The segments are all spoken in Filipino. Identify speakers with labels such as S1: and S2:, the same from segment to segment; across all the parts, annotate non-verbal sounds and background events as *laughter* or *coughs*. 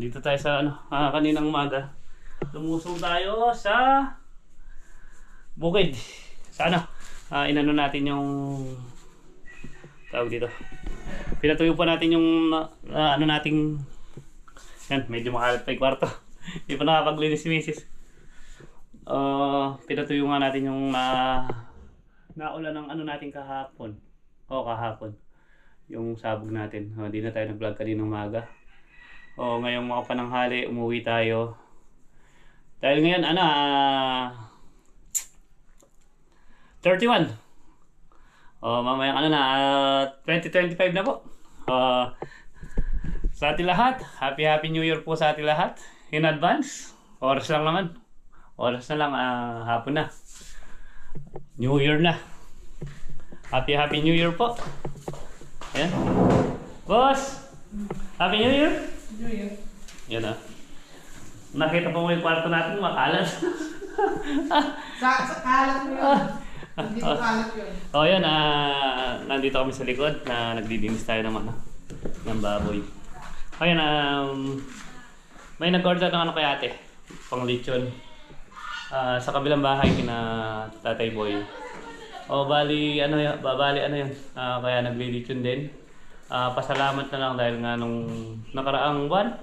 S1: Ay, andito tayo sa ano, ah, kaninang umaga. Lumusong tayo sa bukid. Sa ano, ah, inano natin yung tawag dito. Pinatuyo pa natin yung ah, ano nating yan, medyo makalat pa yung kwarto. *laughs* Hindi pa nakapaglinis si Mrs. Uh, pinatuyo nga natin yung na naulan ng ano natin kahapon. O kahapon. Yung sabog natin. Oh, Hindi na tayo nag-vlog kaninang umaga. O ngayong mga pananghali, umuwi tayo. Dahil ngayon, ano, ah, 31. O mamayang ano na, ah, 2025 na po. Ah, sa ating lahat, happy happy new year po sa ating lahat. In advance, oras lang naman. Oras na lang, ah, hapon na. New year na. Happy happy new year po. Ayan. Boss! Happy new year! Yan ah. Nakita po mo yung kwarto natin, makalat.
S2: Sa, sa kalat mo yun. Hindi ko kalat yun. *laughs*
S1: oh, yan ah, nandito kami sa likod na nagdidinis tayo ng ano, ng baboy. Ayan, um, may nag-order ng ano kay ate, pang lechon. Ah, sa kabilang bahay kina Tatay Boy. O bali ano yun, babali ano yun. Ah, kaya naglilechon din. Ah, pasalamat na lang dahil nga nung nakaraang buwan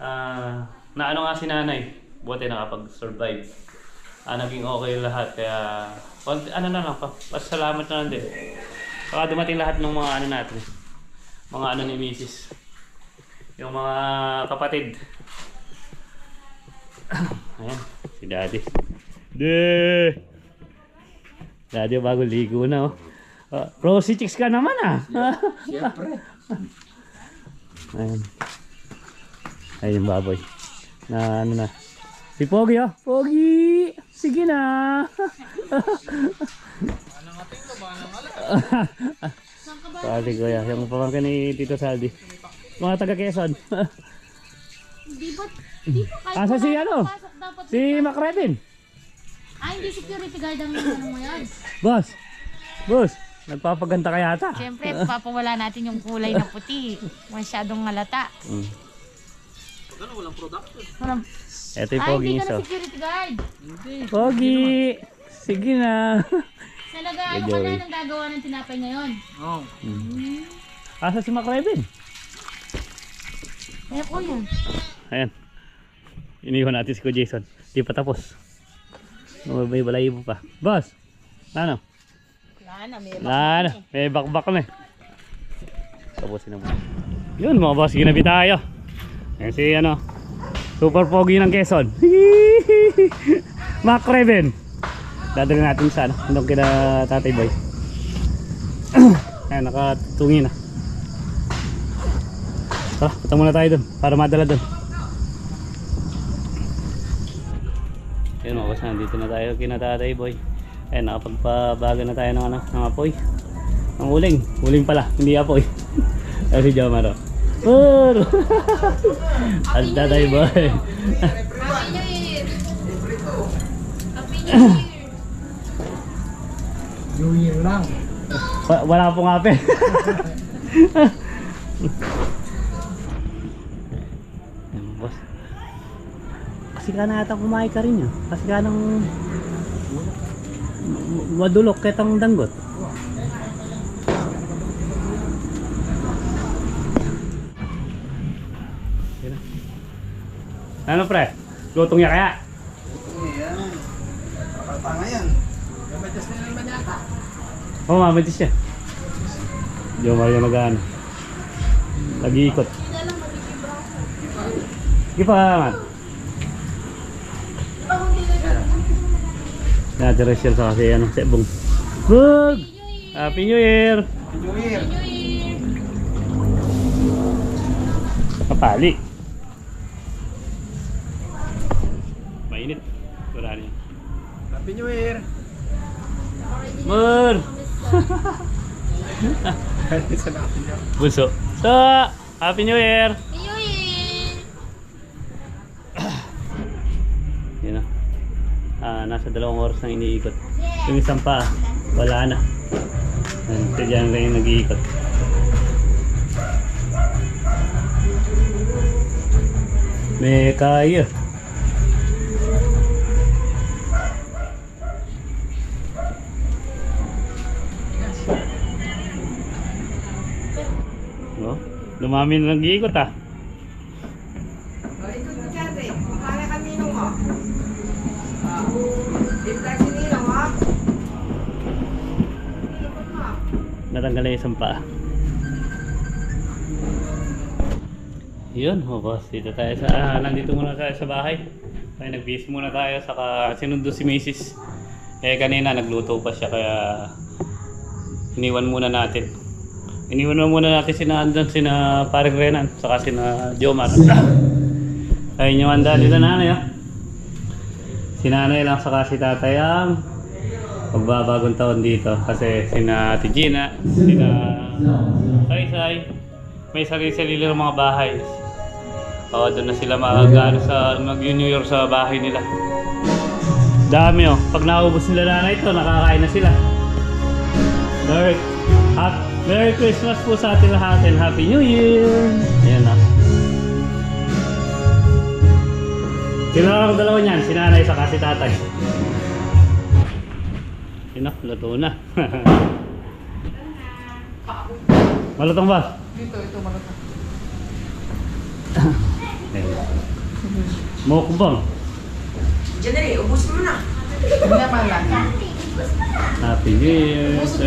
S1: ah, na ano nga si nanay. Buti nakapag-survive. Ah, naging okay lahat kaya ano na lang pa, pasalamat na lang din. Saka dumating lahat ng mga ano natin. Mga ano ni Mrs. Yung mga kapatid. *coughs* Ayan, si Daddy. De! Daddy, bago ligo na oh. Uh, Rosy chicks ka naman ah.
S2: Siyempre. *laughs*
S1: Ayan. Ayun yung baboy. Na ano na. Si Pogi oh. Pogi! Sige na! Pati ko yan. Yung pamangkin ni Tito Saldi. Mga taga Quezon.
S3: Di ba? *laughs* Di ba
S1: Asa si ano? si Macrevin.
S3: Ay, hindi security guard ang ano mo yan.
S1: Boss! Boss! Nagpapaganda ka yata.
S3: Siyempre, papawala natin yung kulay na puti. Masyadong halata.
S1: Mm.
S3: Walang...
S1: Ito yung
S3: Ay,
S1: Pogi
S3: hindi ka na security guard.
S1: Pogi! Sige na.
S3: Talaga, ano ka na nang gagawa ng tinapay ngayon?
S2: Oo.
S1: Asa si Macrevin?
S3: Eh, kuya.
S1: Ayan. Iniwan natin si Ko Jason. Di pa tapos. Oh, may balayibo pa. Boss! Ano?
S3: Wala na, may
S1: Ano? May bakbak kami. Tapusin na muna. Yun mga boss, ginabi tayo. Ayan si ano. Super pogi ng Quezon. *laughs* Mac Raven. Dadali natin sa ano. Nung kina Tatay Boy. *clears throat* Ayan, nakatungi na. Tara, punta muna tayo dun. Para madala dun. Yun mga boss, nandito na tayo kina Tatay Boy. Ayan, nakapagpabaga na tayo ng ano, ng apoy. Ang uling, uling pala, hindi apoy. *laughs* Ayan si Jomaro. Puro! *laughs* At Tatay Boy.
S3: Happy New Year! Happy New Year!
S2: New Year lang.
S1: Wa- Wala pong ape. *laughs* Boss. Kasi ka na ata kumain ka rin yun. Kasi ka nang madulok ketang danggot. Na. Ano pre? Lutong niya kaya?
S2: Yan. Kapatanga yan. Gamadas na naman yata.
S1: Oo, oh, mamatis siya. Diyo Mario nag-ano. Nag-iikot. Sige pa, man. Natin Rachel sa kasi ano, sa ibong. Bug! Happy New Year!
S2: Year.
S3: New Year!
S1: Kapali. Mainit. Wala niya.
S2: Happy New Year.
S1: Mur! *laughs* Bunso. So, Happy New Year!
S3: New Year!
S1: Yun na. Ah, nasa dalawang oras nang iniikot. Yung isang pa, wala na. Ito dyan kayo nag-iikot. May kaya. No? Lumami na nag-iikot ah.
S4: Ikot mo dyan, Ray. Para kanino mo? Ah, Iplag si Nino, ha? Ikot mo.
S1: Natanggal na isang paa. Yun, oh boss. Dito tayo sa... Ah, nandito muna tayo sa bahay. Kaya nag-busy muna tayo. Saka sinundo si Mrs. Eh kanina nagluto pa siya kaya... Iniwan muna natin. Iniwan muna natin sina Andon, sina paring Renan, saka sina Jomar. Ayun yung handa nila nanay ah. Si nanay lang saka si tatay ang pagbabagong taon dito kasi sina Ate Gina, sina Saysay, may sarili-sarili ng mga bahay. Oo, doon na sila mag-ano sa mag-New Year sa bahay nila. Dami oh. Pag naubos nila nanay ito, nakakain na sila. Merry, hap, Merry Christmas po sa ating lahat and Happy New Year! Ayan na. Sino ang dalawa niyan? Si nanay saka si tatay. Sino? Luto na. *laughs* Malutong ba?
S4: Dito, ito, malata. *laughs*
S1: Mukbang.
S4: Diyan na rin, ubusin mo na. Hindi na pala.
S1: Happy New Year 2025.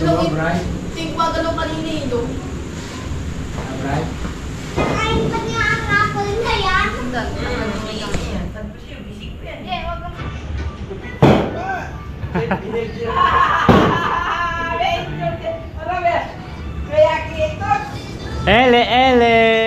S2: So, Bray?
S5: Think pa ganun kanina eh, no? Eh.
S1: Ele, ele!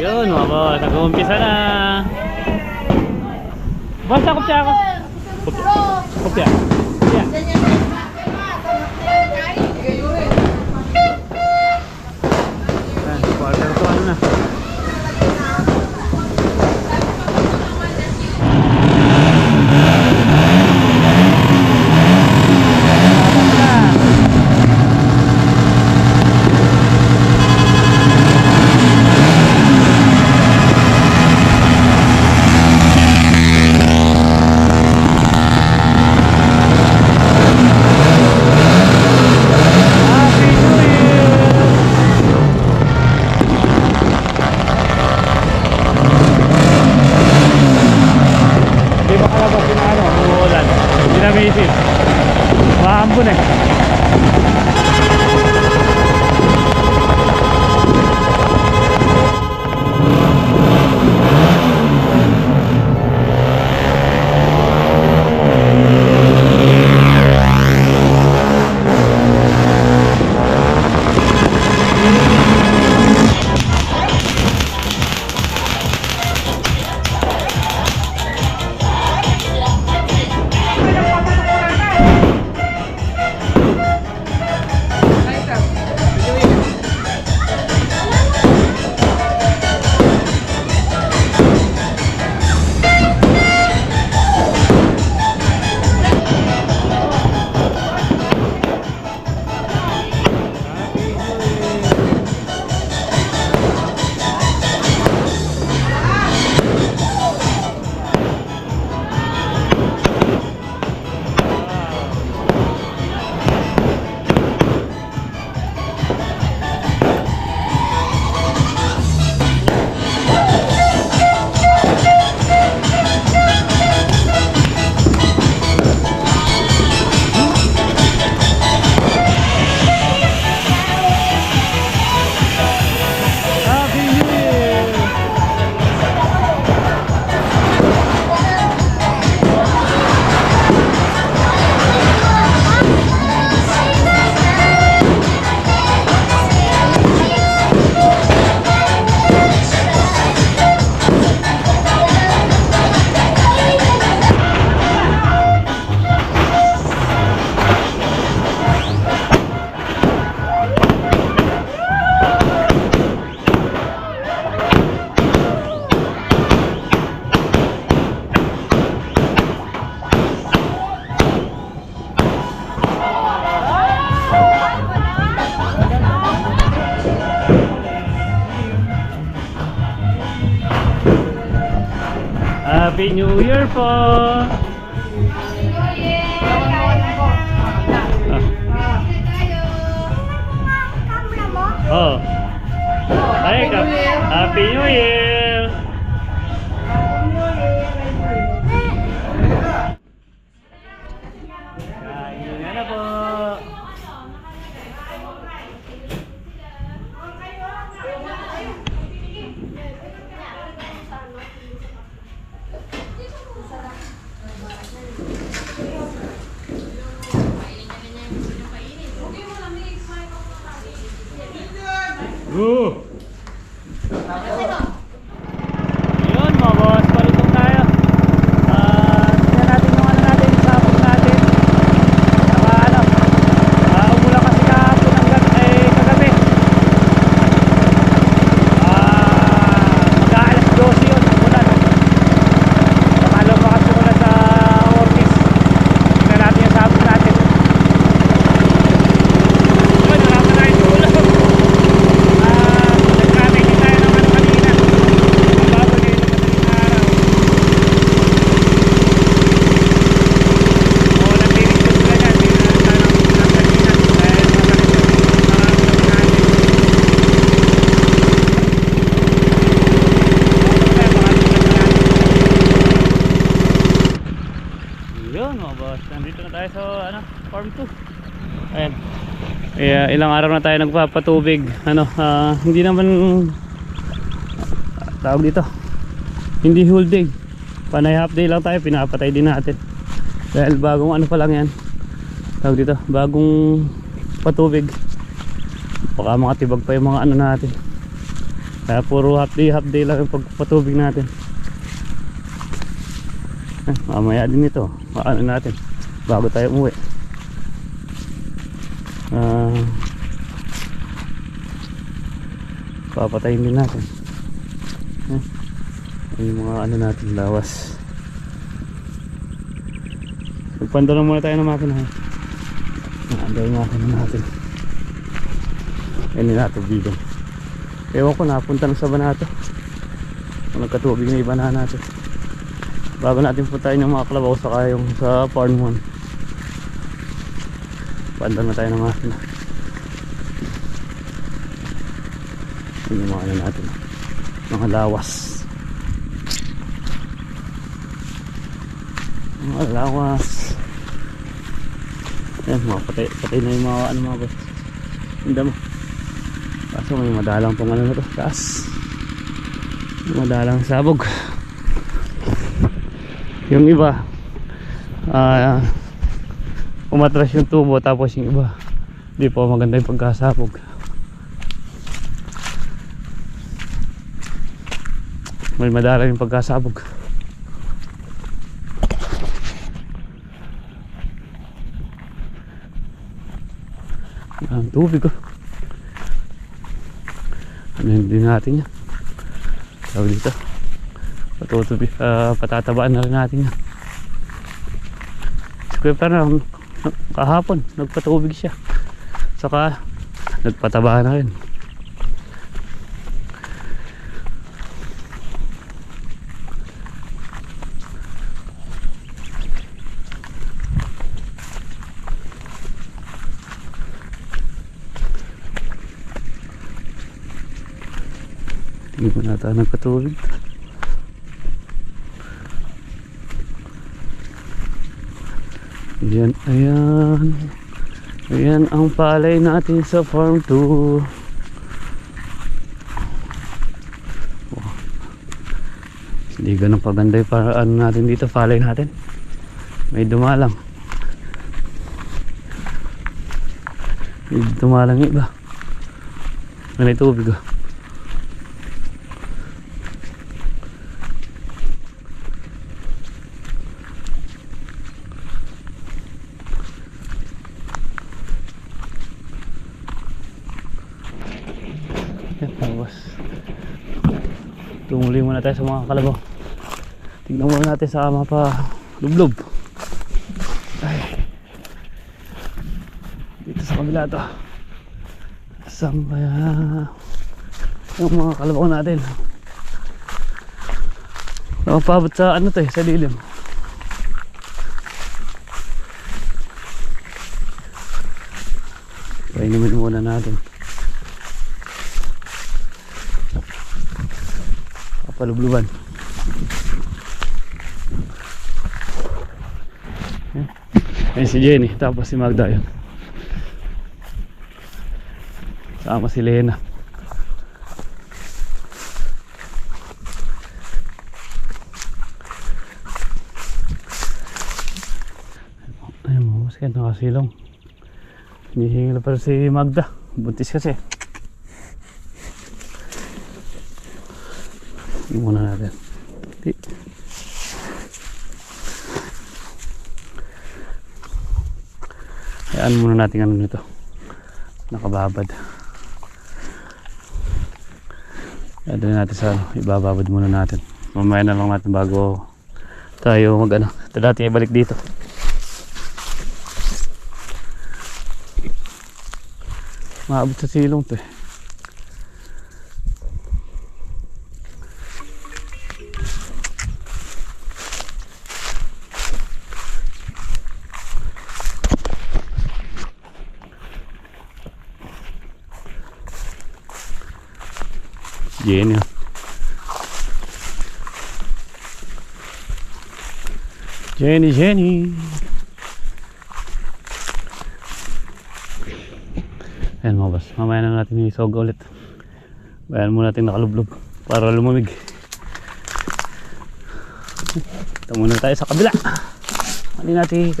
S1: Yun, mga boss. Nag-uumpisa na. Boss, kopya ako. Kopya. Kopya. Kopya. Yun mga boss, nandito na tayo sa ano, farm 2. Ayan. Kaya ilang araw na tayo nagpapatubig. Ano, ah, hindi naman ah, tawag dito. Hindi whole day. Panay half day lang tayo, pinapatay din natin. Dahil bagong ano pa lang yan. Tawag dito, bagong patubig. Baka makatibag pa yung mga ano natin. Kaya puro half day, half day lang yung pagpatubig natin. Eh, mamaya din ito. Ano natin. Bago tayo umuwi. Ah, papatayin din natin. Eh, yung mga ano natin lawas. Magpanda lang muna tayo ng makina ha? Naanday yung natin. Ayun na tubigan ewan ko napunta na sa banato. Kung nagkatubig na iba na natin bago natin puntayin yung mga kalabaw saka yung sa farm 1 panda na tayo ng makina. Yun yung mga ano natin. Mga lawas. Mga lawas. Yan mga patay, patay na yung mga ano mga boss. Hindi mo kaso may madalang pong ano na to. Taas. Madalang sabog yung iba ah umatras yung tubo tapos yung iba hindi po maganda yung pagkasabog may madala yung pagkasabog ang tubig oh. Ano yun din natin yan tawag dito patutubi ah, patatabaan na rin natin yan. Si Kuya kahapon nagpatubig siya. Saka nagpataba na rin. Hindi ko nata nagpatubig. Ayan, ayan. Ayan ang palay natin sa farm 2. Oh. Hindi ganun paganda yung para ano natin dito, palay natin. May dumalang. May dumalang iba. May tubig oh. Yan, tapos tumuli muna tayo sa mga kalabaw. Tignan muna natin sa mapa. Lublob ay. Dito sa kabila to. Saan kaya yung mga kalabaw natin. Nakapabot sa ano to eh, sa lilim. Painumin muna natin. Kapalubluban. Ayan si Jenny, tapos si Magda yun. Sama si Lena. Ayun mo, mas kaya nakasilong. Hinihingi na pala si Magda. Buntis kasi. Hindi muna natin. Di. Hayaan muna natin ano nito. Nakababad. Hayaan din natin sa ano, ibababad muna natin. Mamaya na lang natin bago tayo mag ano. Ito natin ibalik dito. Maabot sa silong to eh. Jenny. ah. Jenny, Jenny. Ayan mga boss, mamaya na natin isoga ulit. Bayan muna natin nakalublob para lumamig. Ito muna tayo sa kabila. Hindi natin.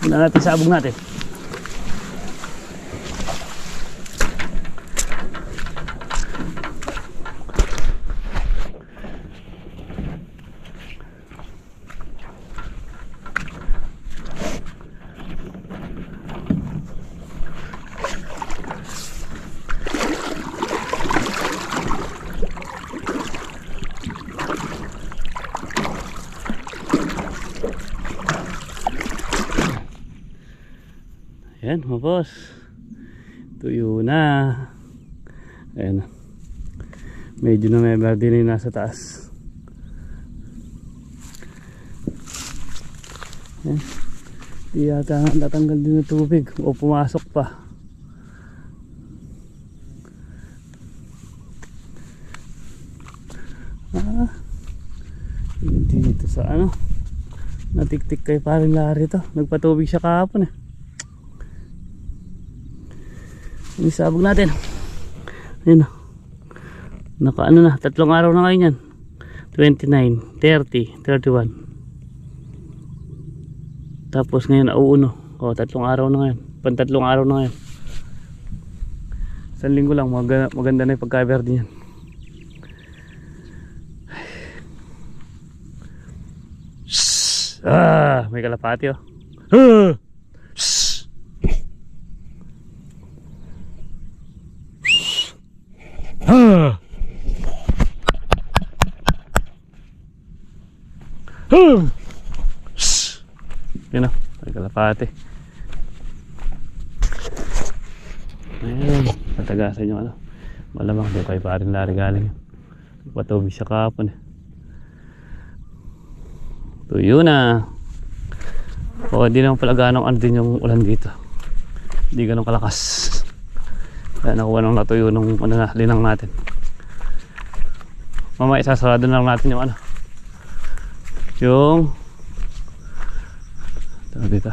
S1: Tingnan natin sa abog natin. Ayan mga boss. Tuyo na. Ayan. Medyo na may verde na yung nasa taas. Ayan. Di yata natanggal din ng tubig o pumasok pa. Ah, dito sa ano natiktik kay paring lari to nagpatubig siya kahapon eh Isabog natin. Ayun na. Naka ano na, tatlong araw na ngayon yan. 29, 30, 31. Tapos ngayon nauuno. O, tatlong araw na ngayon. Pantatlong araw na ngayon. Isang linggo lang, maganda, maganda na yung pagka-cover din yan. *sighs* Ah, may kalapati oh. *gasps* Ah! Shhh! Ah! Ah! Shhh! Yun o, may kalapati. Ayan, patagasan yung ano. Malamang doon kay parin lari galing. Patubig siya kahapon eh. Tuyo na. O, hindi naman pala ganong ano din yung ulan dito. Hindi ganong kalakas. Kaya nakuha nang natuyo nung ano na, linang natin. Mamaya isasarado na lang natin yung ano. Yung Tawag dito.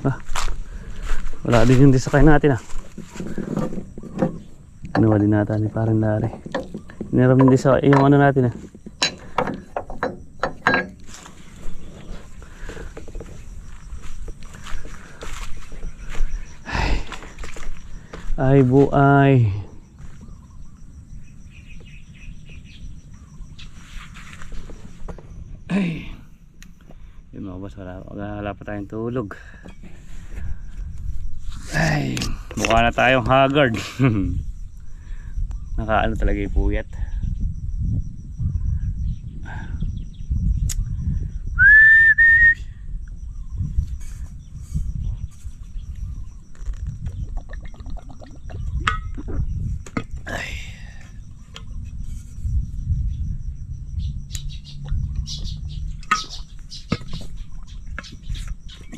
S1: Ah. Wala din yung disakay natin ah. Kinuha din natin ni parang lari. Niram din sa yung ano natin ah. Ay buay. Ay. Wala, wala, wala pa tayong tulog. Ay, mukha na tayong haggard. *laughs* Nakaano talaga yung puyat.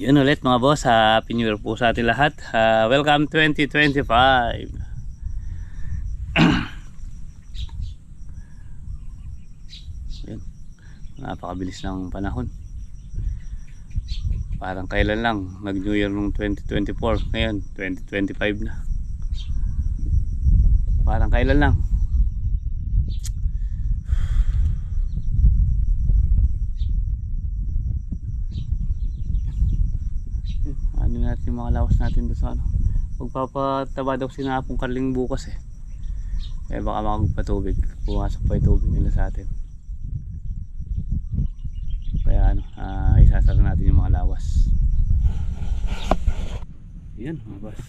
S1: Yun ulit mga boss, uh, Happy New Year po sa ating lahat. Ah, welcome 2025. *clears throat* Yun. Napakabilis ng panahon. Parang kailan lang, nag New Year nung 2024. Ngayon, 2025 na. Parang kailan lang. ano natin yung mga lawas natin doon sa ano. Magpapataba daw sinapong karling bukas eh. Kaya baka makagpatubig pumasok pa yung tubig nila sa atin. Kaya ano ah, isasara natin yung mga lawas. Yan mga boss.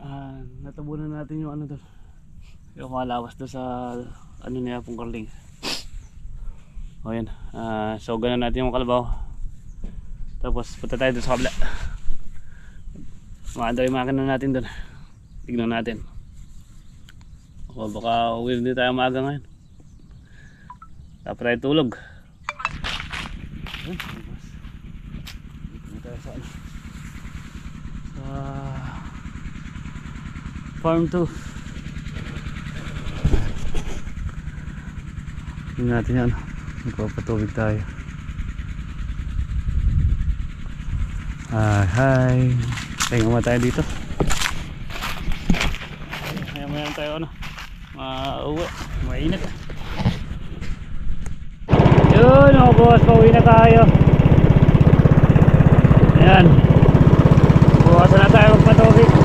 S1: Ah, natabunan natin yung ano doon. Yung mga lawas doon sa ano niya pong karling. O yan. Ah, so ganun natin yung kalabaw tapos punta tayo doon sa kabila. Maanda yung makina natin doon. Tignan natin. O baka uwi hindi tayo maaga ngayon. Dapat tayo tulog. Ano. Sa farm 2. Tingnan natin yan. Magpapatubig tayo. Hi, hi. Tayo nga tayo dito. Maya maya tayo ano. Mauwi. Mainit. Yun mga boss. Pauwi na tayo. Ayan. Bukasan na tayo magpatubig.